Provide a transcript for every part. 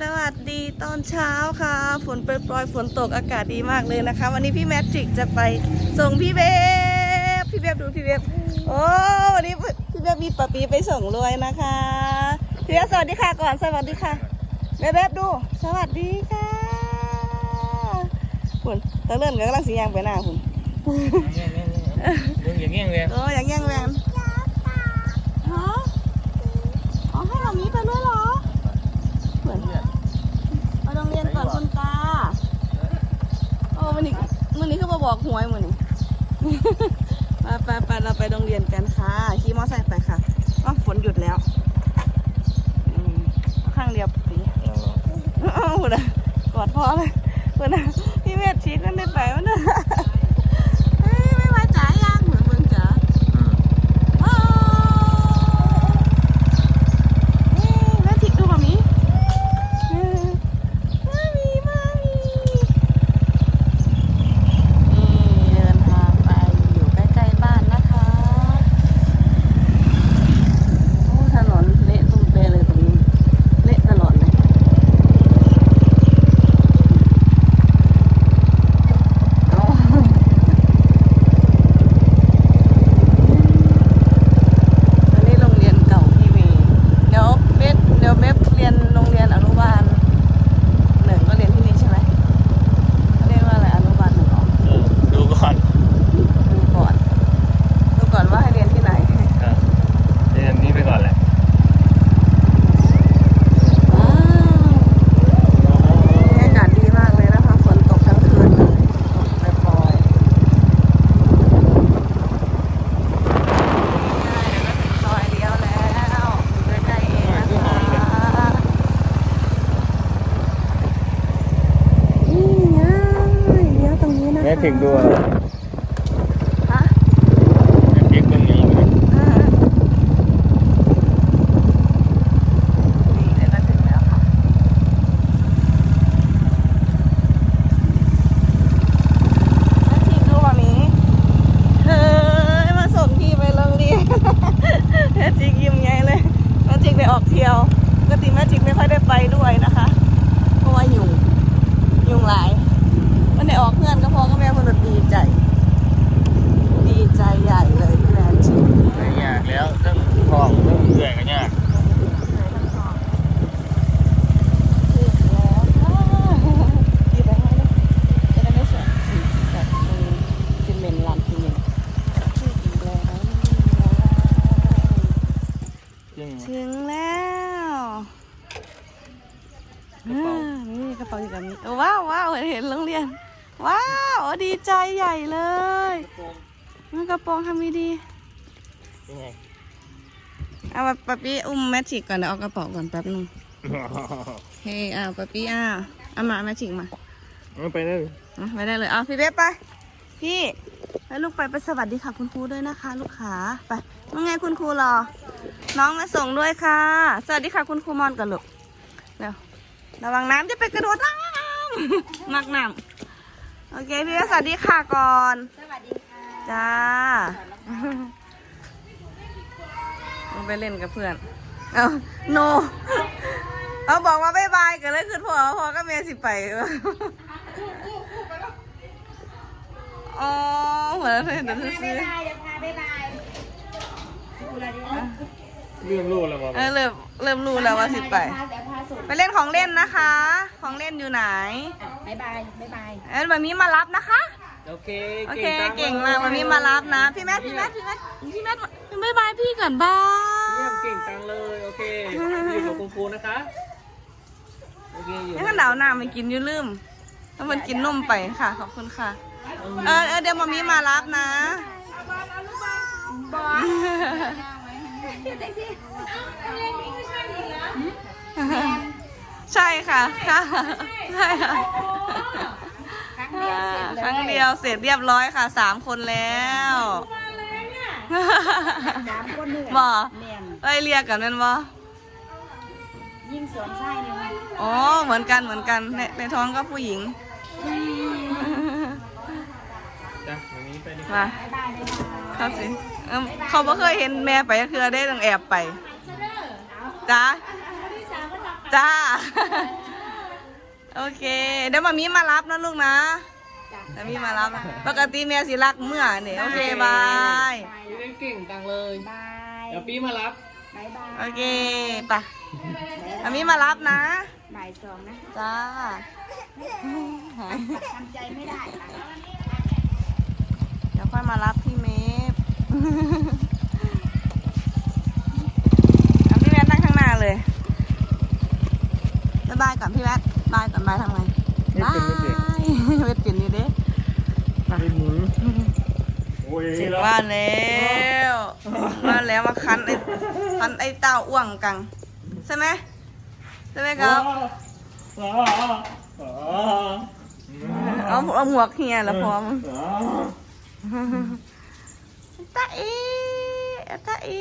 สวัสดีตอนเช้าค่ะ ฝนโปรยๆฝนตกอากาศดีมากเลยนะคะ วันนี้พี่แมทริกจะไปส่งพี่เบบพี่เบบดูพี่เบบโอ้วันนี้พี่เบบมีปะปีไปส่งรวยนะคะพี่เบบสวัสดีค่ะก่อนสวัสดีค่ะเบบเบบดู สวัสดีค่ะคุณตะเลื่อนกับกำลังสียางไปหน้าคุณมึงอย่างเงี้ยเลยเอออย่างแย่งแวนะอ๋อให้เรามีไปด้วยเหรอเหมือน ไปโรงเรียนก่อนคุณตา โอ้วันนี้วันนี้คือมา บอกหวยวันนี้ไปไปไปเราไปโรงเรียนกันค่ะขี่มอเตอร์ไซค์ไปค่ะอ๋อฝนหยุดแล้วอืมข้างเดียวปีเอ้าคุณอะกอดพ่อเลยคุณอะพี่เมธชี้กันได้ไปวะเนี่ยเฮ้ยไม่มาจ๋ายังเหมือนเมืองจ๋าอ้าวเฮ้ยแม่ทิกดูแบบนี้ มามีมามีนี่เดินทางไปอยู่ใกล้ๆบ้านนะคะ โอ้ถนนเละตุ้มเปเลยตรงนี้ เละตลอดเลยเอาอันนี้โรงเรียนเก่าพี่เมย์เดี๋ยวเบสเดี๋ยวเบสเรียนโรงเรียนอนุบาล หนึ่งก็เรียนที่นี่ใช่ไหมเขาเรียกว่าอะไรอนุบาลหนึ่งเหรอ ดูก่อน ดูก่อน ดูก่อนว่าให้เรียนที่ไหน เรียนนี้ไปก่อนแหละ ว้าวบรรยากาศดีมากเลยนะคะ ฝนตกทั้งคืนเลยตกปล่อยๆซอยเดียวแล้วอยู่ใกล้ๆเองนะคะนี่ไงเลี้ยวตรงนี้นะคะ แม่ ถึงด้วย เช็คเบื้องยังอยู่ อ่านี่เดี๋ยวก็ถึงแล้วค่ะ แล้วทีดูแบบนี้เฮ้ยมาส่งพี่ไปโรงเรียน แม่จิกยิ้มไงเลยแม่จิกไปออกเที่ยวปกติแม่จิกไม่ค่อยได้ไปด้วยนะคะ เพราะว่ายุงยุงหลายมันได้ออกเพื่อนก็พอก็แม่คนดีใจ ดีใจใหญ่เลยพี่แม่จิก ไม่ยากแล้วเรื่องทองเรื่องเอื่อยกันยาก ซึ่ง ถึงแล้วอ่านี่กระเป๋าอยู่กับนี้ว้าวว้าวเห็นโรงเรียน ว้าวดีใจใหญ่เลยมันกระโปรงทำดียังไงๆเอาปะปี้อุ้มแมจิกก่อนเดี๋ยวเอากระเป๋าก่อนแป๊บนึงเฮ้ยอ้าวปะปี้อ้าวเอามาแมจิกมาเอาไปเลยอะไปได้เลยเอาพี่เบ๊ไปพี่แล้วลูกไปไปสวัสดีค่ะคุณครูด้วยนะคะ ลูกขาไปว่าไงคุณครูรอ น้องมาส่งด้วยค่ะ สวัสดีค่ะคุณครูมอนกันลูกเร็วระวังน้ำจะไปกระโดดน้ำมักน้ำ โอเคพี่เบ๊สวัสดีค่ะก่อน สวัสดีค่ะจ้าลงไปเล่นกับเพื่อน เอาโน เอาบอกว่าบายบายกันเลยคือพอพอก็เมสิไปอ๋อเหมือนเพื่อนเดี๋ยวซื้อบ๊ายบายเดี๋ยวพาบ๊ายบายดูอะไรดีนะ เรื่องรู้แล้วบอกเออเริ่มเริ่มรู้แล้วว่าสิไปเดี๋ยวพาเดี๋ยวพาสุดไปเล่นของเล่นนะคะ ของเล่นอยู่ไหนอะบ๊ายบายบ๊ายบายเอ้ยวันนี้มารับนะคะ โอเคโอเคเก่งมากวันนี้มารับนะ พี่แมทพี่แมทพี่แมทพี่แมทบายบายพี่ก่อนบ้าเยี่ยมยเก่งจังเลยโอเคอยู่กับคุณครูนะคะโอเคอยู่นี่ก็หนาวหนาไม่กินอยุ่ลืมแล้วมันกินนมไปค่ะขอบคุณค่ะ เออเออเดี๋ยวมามีมารับนะ ใช่ค่ะค่ะใช่ค่ะครั้งเดียวเสร็จเรียบร้อยค่ะสามคนแล้วสามคนเนื่อยบ่เมียนไล่เรียกกันนั่นบ่ยิ่งสวนไส้เนี่ยอ๋อเหมือนกันเหมือนกันในในท้องก็ผู้หญิงมาบ๊ายบายบ๊ายบายเขาสิเอิ่มเขาบ่เคยเห็นแม่ไปก็คือได้ต้องแอบไป จ้าจ้า โอเค เดี๋ยวมามีมารับนะลูกนะจ้ะเดี๋ยวมีมารับนะปกติแม่สิรักเมื่อเนี่ยโอเคบายพี่เล่นเก่งจังเลยบายเดี๋ยวปีมารับบายบาย โอเคไปะมามีมารับนะบ่ายสองนะ จ้าทำใจไม่ได้ค่ะเดี๋ยวค่อยมารับพี่เมฟ เอาพี่แวดนั่งข้างหน้า เลย บ๊ายบายก่อนพี่แวดบายก่อนบายทำไงบายเวทเปลี่ยนนี่เด้ไม่หมุนโอ้ยถึงบ้านแล้วถึงบ้านแล้วมาคันไอ้คันไอ้เต้าอ้วงกังใช่ไหมใช่ไหมครับเอาเอาหมวกเฮียแล้วพร้อมตาอีตาอี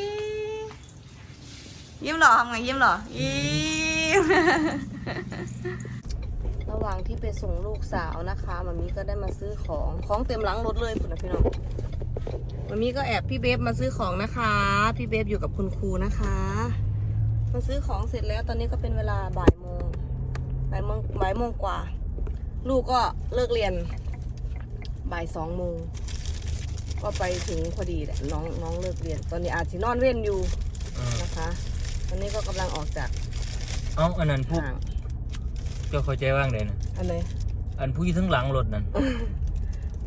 ยิ้มเหรอทำไงยิ้มเหรอยิ้มระหว่างที่ไปส่งลูกสาวนะคะมามีก็ได้มาซื้อของของเต็มหลังรถเลยคุณนะพี่น้องมามีก็แอบพี่เบฟมาซื้อของนะคะ พี่เบฟอยู่กับคุณครูนะคะ มาซื้อของเสร็จแล้วตอนนี้ก็เป็นเวลาบ่ายโมงบ่ายโมงบ่ายโมงกว่า ลูกก็เลิกเรียนบ่ายสองโมงก็ไปถึงพอดีแหละน้องน้องเลิกเรียน ตอนนี้อาจจะนอนเว้นอยู่นะคะ อนนี้ก็กำลังออกจากเอาอันนั้นผู้ห่างเจ้าเข้าใจว่างเลยนะอันไหน อันผู้อยู่ทั้งหลังรถนั่น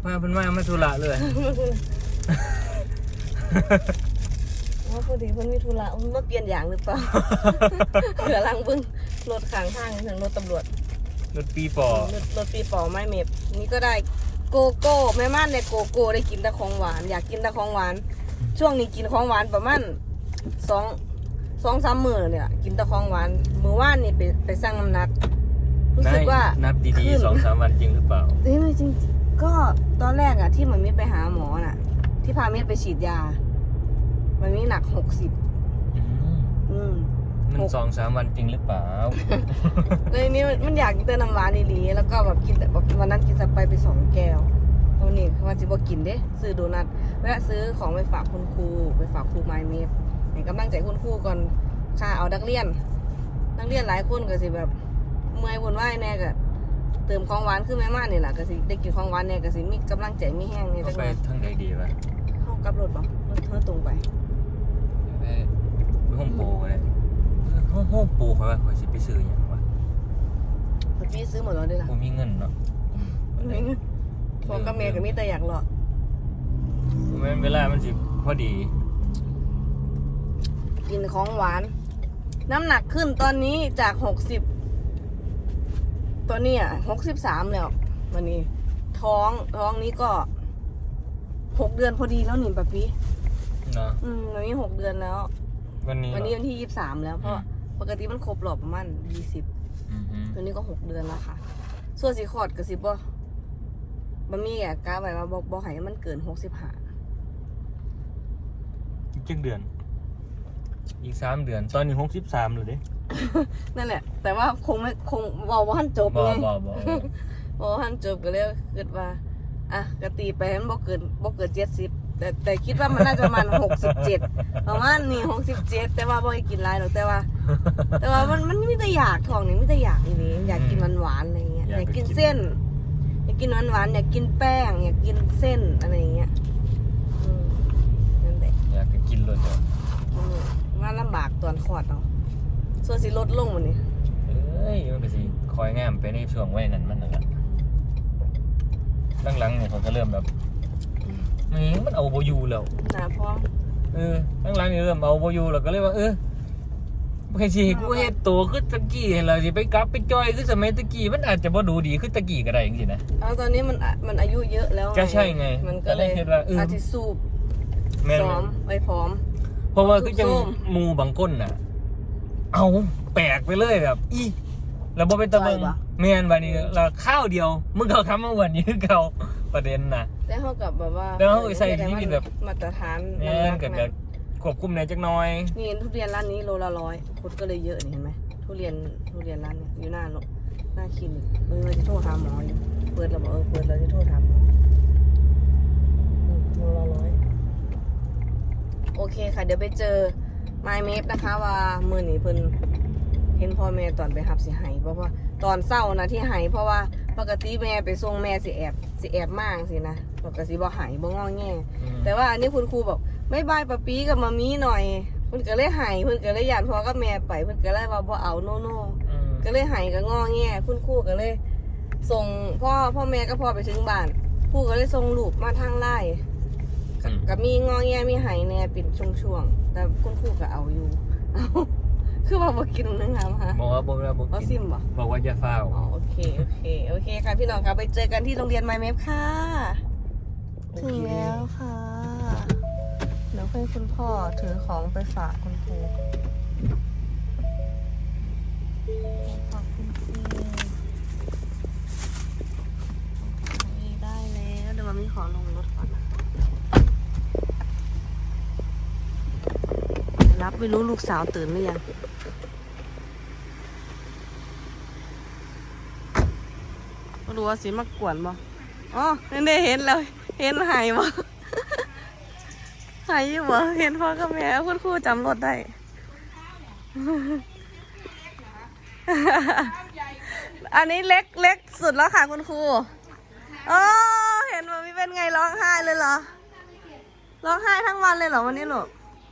มาเป็นมามาธุระเลย ว่าพอดีเพิ่นมีธุระเพิ่นมาเปลี่ยนอย่างหรือเปล่า เหลือลังเบึ้งรถข้างทางถึงรถตำรวจรถปีปอรถรถปีปอไม้เมบนี่ก็ได้โกโก้แม่ม่านในโกโก้ได้กินแต่ของหวาน อยากกินแต่ของหวาน ช่วงนี้กินของหวานประมาณสอง สองสามมื้อเนี่ยกินแต่ของหวานมื้อว่านนี่ไปไปสั่งน้ำหนัก รู้สึกว่านับดีขึ้น ๆสองสามวันจริงหรือเปล่าเอ้ยไม่จริงๆก็ตอนแรกอะที่มันมีไปหาหมอน่ะ ที่พาเมียไปฉีดยา มันมีหนักหกสิบอืมอืมมันสองสามวันจริงหรือเปล่า เลยนี่มันมันอยากกินแต่น้ำหวานดีๆแล้วก็แบบกินแต่แบบวันนั้นกินสไปร์ไปสองแก้วตอนนี้วันจิบกินเด้ซื้อโดนัทแวะซื้อของไปฝากคุณครูไปฝากครูไมเมฟ ให้กำลังใจคุณครูก่อนค่าเอานักเรียน นักเรียนหลายคนก็สิแบบเมื่อยวุ่นวายแน่ก็เติมของหวานขึ้นแม่มากนี่แหละก็สิได้กินของหวานแน่ก็สิมีกำลังใจมีแห้งนี่ก็จังไปเลยทางใดดีวะเข้ากับรถบ่รถเธอตรงไปไปห้องโปรเลยห้องห้องโปรคอยว่าคอยสิไปซื้ออย่างวะแต่พี่ซื้อหมดแล้วด้วยล่ะผมมีเงินเนาะพอกับเมย์ก็มีแต่อยากหลอกแม่นเวลามันสิพอดี กินของหวาน น้ำหนักขึ้นตอนนี้จากหกสิบตอนนี้อะหกสิบสามแล้ววันนี้ ท้องท้องนี้ก็หกเดือนพอดีแล้วนี่ปะพี่เนาะอืมวันนี้หกเดือนแล้ว วันนี้วันนี้เนาะวันที่ยี่สิบสามแล้วเพราะปกติมันครบรอบประมาณยี่สิบอืมอืมตัวนี้ก็หกเดือนแล้วค่ะ ส่วนสีขอดกับสิบ่บะมี่อะกาไว้ว่าบ่บ่ให้มันเกินหกสิบห้าอีกจังเดือน อีกสามเดือน ตอนนี้หกสิบสามเลยเด้นั่นแหละ แต่ว่าคงไม่คงเว่าว่าหันจบบ่ไงบ่บ่เว่าหันจบก็เลยคิดว่า อะกตีไปมันบ่เกินบ่เกินเจ็ดสิบแต่แต่คิดว่ามันน่าจะประมาณหกสิบเจ็ดประมาณนี้หกสิบเจ็ดแต่ว่าบ่ให้กินหลายหรอกแต่ว่า แต่ว่ามันมันมีแต่อยากท้องนี่มีแต่อยากอีนี้อยากกินหวานๆอะไรเงี้ยอยากกินเส้น อยากกินหวานๆอยากกินแป้ง อยากกินเส้นอะไรอย่างเงี้ยอืมนั่นแหละอยากจะกินเลยจ้ะอืม ว่าลำบากตอนคลอดเนาะส่วนสิลดลงวันนี้เอ้ยมันก็สิคอยงามไปในช่วงวัยนั้นมันนั่นแหละหลังๆเนี่ยเขาก็เริ่มแบบนี่มันเอาโบอยูแล้วหนาพร้อมเออหลังๆนี่เริ่มเอาโบอยูแล้วก็เลยว่าเออใครสิให้กูเฮ็ดโตขึ้นตะกี้ให้เราสิไปกลับไปจอยคือสมัยตะกี้มันอาจจะบ่ดูดีขึ้นตะกี้ก็ได้จริงๆนะเอาตอนนี้มันอะมันอายุเยอะแล้วก็ใช่ไงมันก็เลยก็เลยคิดว่าเออออาจจะสูบแม่นซ้อมไว้พร้อม เพราะว่าคือจังส้มหมูบางก้นน่ะ เอาแปลกไปเลยแบบ อีแล้วบ่เป็นตะเบิงจ่อยปะแม่นบัดนี้เราข้าวเดียว มึงเขาทำมาวันนี้คือเขาประเด็นน่ะแล้วเขากับแบบว่าแล้วเขาก็ใส่ชีวิตแบบมาตรฐานแม่นก็แบบควบคุมในจักหน่อย นี่ทุเรียนร้านนี้โลละร้อยคนก็เลยเยอะนี่เห็นไหมทุเรียนทุเรียนร้านเนี้ยอยู่หน้าโรงหน้าคลินิกเออเราจะโทรหาหมออยู่เปิดเราบอกเออเปิดเราจะโทรถามหมออืมโลละร้อย โอเคค่ะ เดี๋ยวไปเจอ My m a p นะคะ ว่ามือนี้เพิ่นเห็นพ่อแม่ตอนไปหับสิไหายเพราะว่าตอนเศร้านะที่ไหายเพราะว่าปกติแม่ไปส่งแม่สิแอบสิแอบมากสินะปกติบ่ไหายบ่งอแงอืมแต่ว่าอันนี้คุณครูบอกไม่บายปะปีกับมามีหน่อยเพิ่นก็เลยไหายเพิ่นก็เลยหยานพ่อกับแม่ไปเพิ่นก็เลยว่าบ่เอาโน่โน่อืมก็เลยไหายก็งอแงคุณครูก็เลย ส่งพ่อพ่อแม่ก็พ่อไปถึงบ้านครูก็เลยส่งลูกมาทางไล่ ก็ก็มีงอแงมีไหายแน่เป็นช่วงๆแต่คุณครูก็เอาอยู่เอาคือว่าบ่กินนึงค่ะมาบอกว่าบ่เวลาบ่เอากิซินมบ่บอกว่าจะฟ้าวอ๋อโอเคโอเคโอเคค่ะพี่น้องค่ะไปเจอกันที่โรงเรียนไมเมฟค่ะถึงแล้วค่ะเดี๋ยวให้คุณพ่อถือของไปฝากคุณครูขอบคุณครูนี่ได้แล้วเดี๋ยวมันมีขอลงรถก่อนนะ รับไม่รู้ลูกสาวตื่นหรือยังไม่รู้ว่าสิมากวนบ่อ๋อนี่ได้เห็นแล้ว เห็นหายบ่หายอยู่บ่เห็นพ่อกับแม่คุณครูจำรถได้อันนี้เล็กเล็กสุดแล้วค่ะคุณครูอ๋อเห็นว่ามีเป็นไงร้องไห้เลยเหรอ ร้องไห้ทั้งวันเลยเหรอวันนี้ลู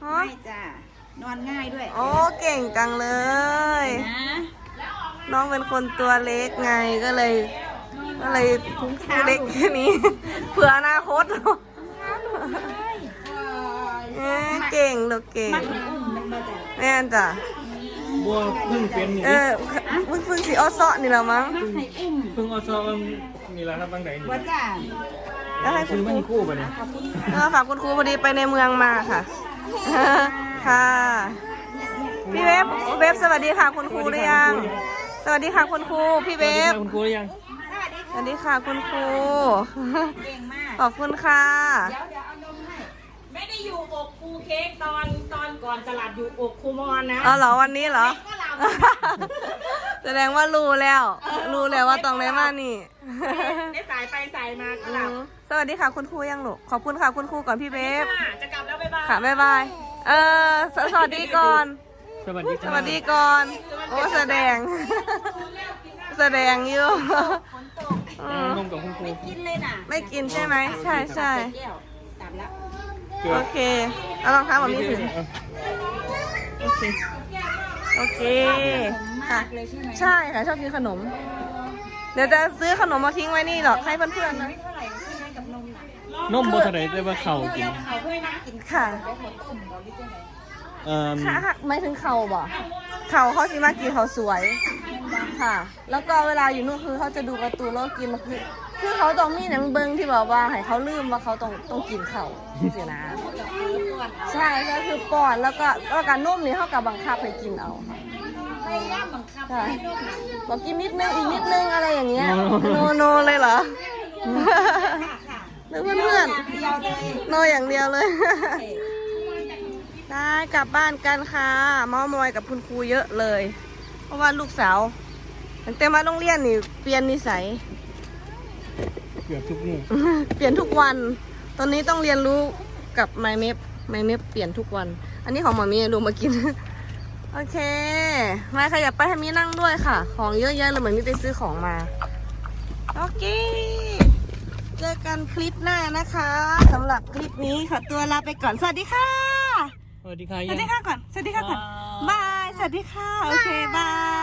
ไม่จ้ะ นอนง่ายด้วยโอ้เก่งจังเลย นะน้องเป็นคนตัวเล็กไงก็เลย ก็เลยพุงเล็กแค่นี้ เผื่ออนาคตเอ้ยเก่งลูกเก่งมันอุ้มมันมาจ้ะแม่นจ้ะบัวเพิ่งเป็นนี่เออเพิ่งเพิ่งสิอ้อเซาะนี่แหละมั้งมักให้อุ้มเพิ่งเอาซองนี่แหละครับตั้งไหนนี่ว่าจ้ะแล้วให้คุซื้ณอคมารูให้คู่ไปเนี่ย เออฝากคุณครูพอดีไปในเมืองมาค่ะ ค่ะ พี่เวฟเวฟสวัสดีค่ะคุณครูหรือยัง สวัสดีค่ะคุณครู พี่เวฟคุณครูหรือยังสวัสดีค่ะคุณครู เก่งมาก ขอบคุณค่ะ เดี๋ยวเดี๋ยวเอานมให้ไม่ได้อยู่อกครูเค้กตอนตอนก่อนสลัดอยู่อกครูมอนนะ อ๋อเหรอวันนี้เหรอ แสดงว่ารู้แล้ว รู้แล้วว่าตรงไหนมานี่ ได้สายไปสายมาก็อืหลับมสวัสดีค่ะคุณครูยังลูกขอบคุณค่ะคุณครูก่อนพี่เบฟค่ะจะกลับแล้วบ๊ายบายค่ะบ๊ายบาย เออสสวัสดีก่อน สวัสดีคสรับวัสดีก่อน โอ้แสดง แสดงอยู่อืมนมกับคุณครูกินเลยน่ะไม่กินใช่ไหม ใช่ใช่แก้วตามแล้วเกือโอบเค เอารองเท้าแบบนี้ถึงโอเค โอเคค่ะเลยใช่ไหมใช่ค่ะชอบกินขนม เดี๋ยวจะซื้อขนมมาทิ้งไว้นี่หรอกให้เพื่อนๆนะเท่าไหร่ใช่ไหมกับนมน่ะนมบ่เท่าไหร่แต่ว่าเข่ากินเขาด้วยนะกินค่ะ แล้วเขาต้มเราหรือจังไงเอ่อค่ะไม่ถึงเข่าบ่เข่าเขาสิมากินเขาสวยค่ะ แล้วก็เวลาอยู่นู่นคือเขาจะดูการ์ตูนแล้วกินคือคือเขาต้องมีหนังเบิงที่แบบว่าให้เขาลืมว่าเขาต้องต้องกินเข่าสินะ ใช่ก็คือป้อนแล้วก็แล้วการนุ่มนี่เขากับบังคับให้กินเอาค่ะพยายามบังคับค่ะให้ลูกน่ะบอกกินนิดนึงอีกนิดนึงอะไรอย่างเงี้ยโนโนเลยเหรอหรือเพื่อนเพื่อนเดียวเลยๆโนอย่างเดียวเลยได้กลับบ้านกันค่ะเมอมอยกับคุณครูเยอะเลย เพราะว่าลูกสาวตั้งแต่มาโรงเรียนนี่เปลี่ยนนิสัยเกือบทุกมื้อเปลี่ยนทุกวัน ตอนนี้ต้องเรียนรู้กับไมเมฟ ไมเมฟเปลี่ยนทุกวัน อันนี้ของหมอมีดูมากิน โอเค มาขยับไปให้มีนั่งด้วยค่ะ ของเยอะแยะเลยเหมือนมีไปซื้อของมา โอเค เจอกันคลิปหน้านะคะสำหรับคลิปนี้ขอตัวลาไปก่อน สวัสดีค่ะ สวัสดีค่ะสวัสดีค่ะก่อน สวัสดีค่ะก่อนบาย สวัสดีค่ะ โอเคบาย